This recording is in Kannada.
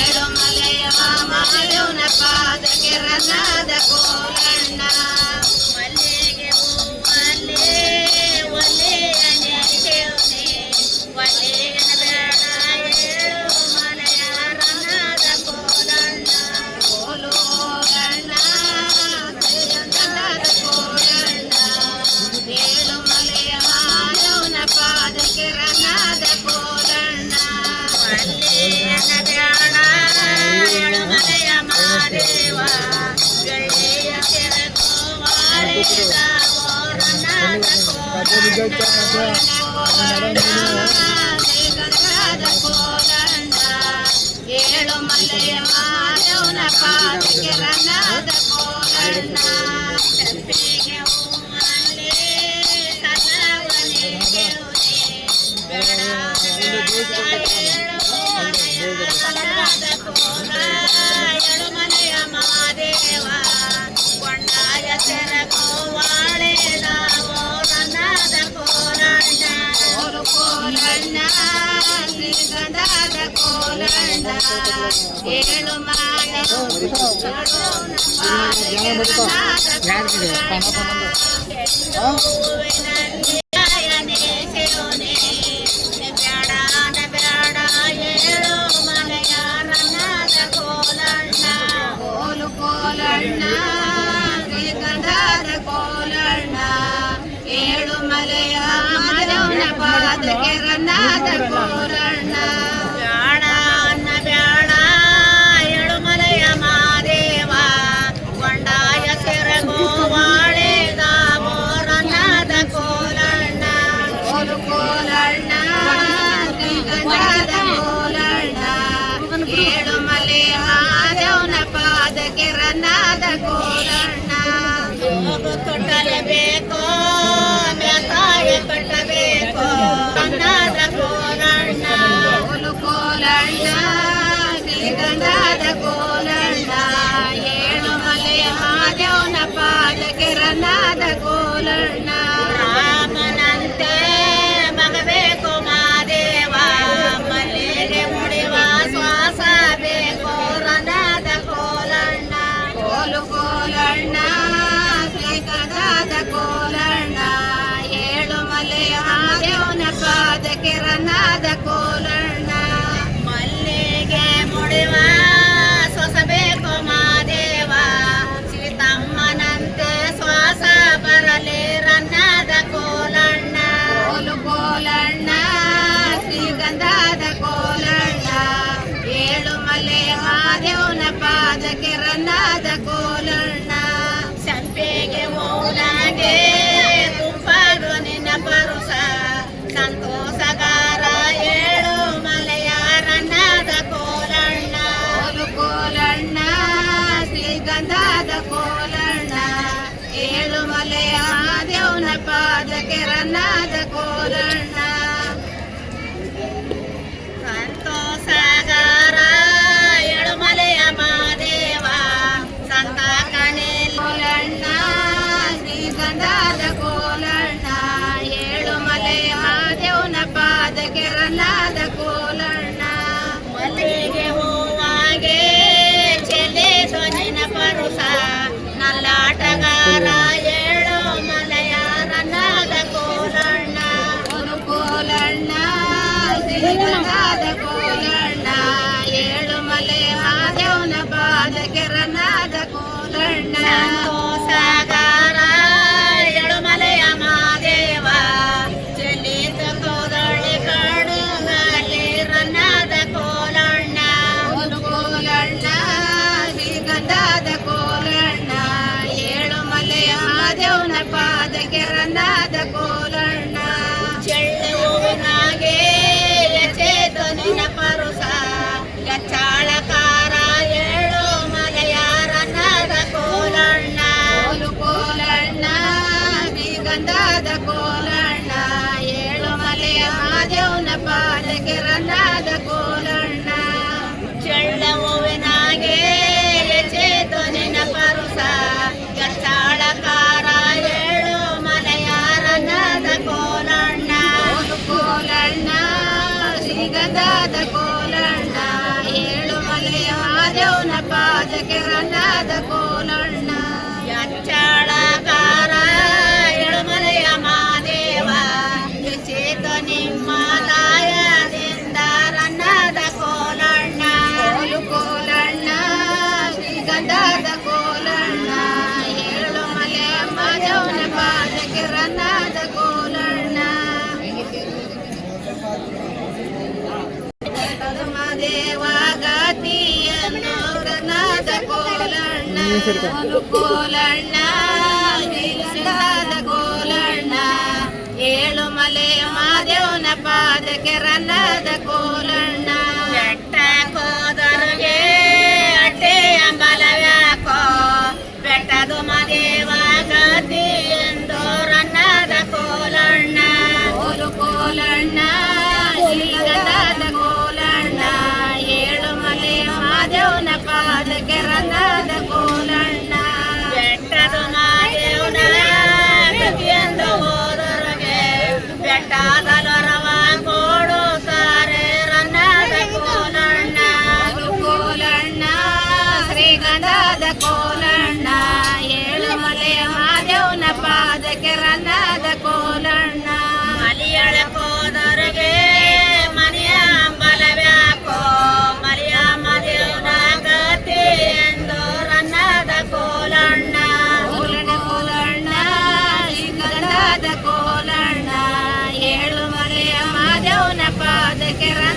ఏడు మల ಏಳು ಮಲ್ಲೆಯ ಮಾರವನ ಪಾದಿಗೆ ರಣದ ಕೋರಣ್ಣ पाना ಕೋರಣ್ಣ ಮಗು ಕೊಟ್ಟಲೇಬೇಕು ತಾಯಿ ಕಟ್ಟಬೇಕು ಅನ್ನದ ಕೋರಣ್ಣ ಕೋಲಣ್ಣ I Granada, Granada. ಕೋಲಣ್ಣ ಏಳು ಮಲೆ ಮಾದೇವನ ಪಾದ ಕೆರನಾದ ಕೋಲಣ್ಣ ಪಾಲಕೆ ಕೋಲಣ್ಣ. ಚೆಳ್ಳ ಹೂವಿನಾಗೆ ಚೇತನಿನ ಪರುಸ ಕಟ್ಟಾಳಕಾರ ಏಳು ಮನೆಯಾರನಾದ ಕೋಲಣ್ಣ. ಕೋಲಣ್ಣ ಸಿಗದಾದ ಕೋಲಣ್ಣ. ಏಳು ಮನೆಯ ದೇವನ ಪಾದಕೆ ಕೋಲಣ್ಣ ಕೋಲಣ್ಣ. ಏಳು ಮಲೆ ಮಾದೇವನ ಪಾದಕ್ಕೆ ರನ್ನದ ಕೋ จ้า de qué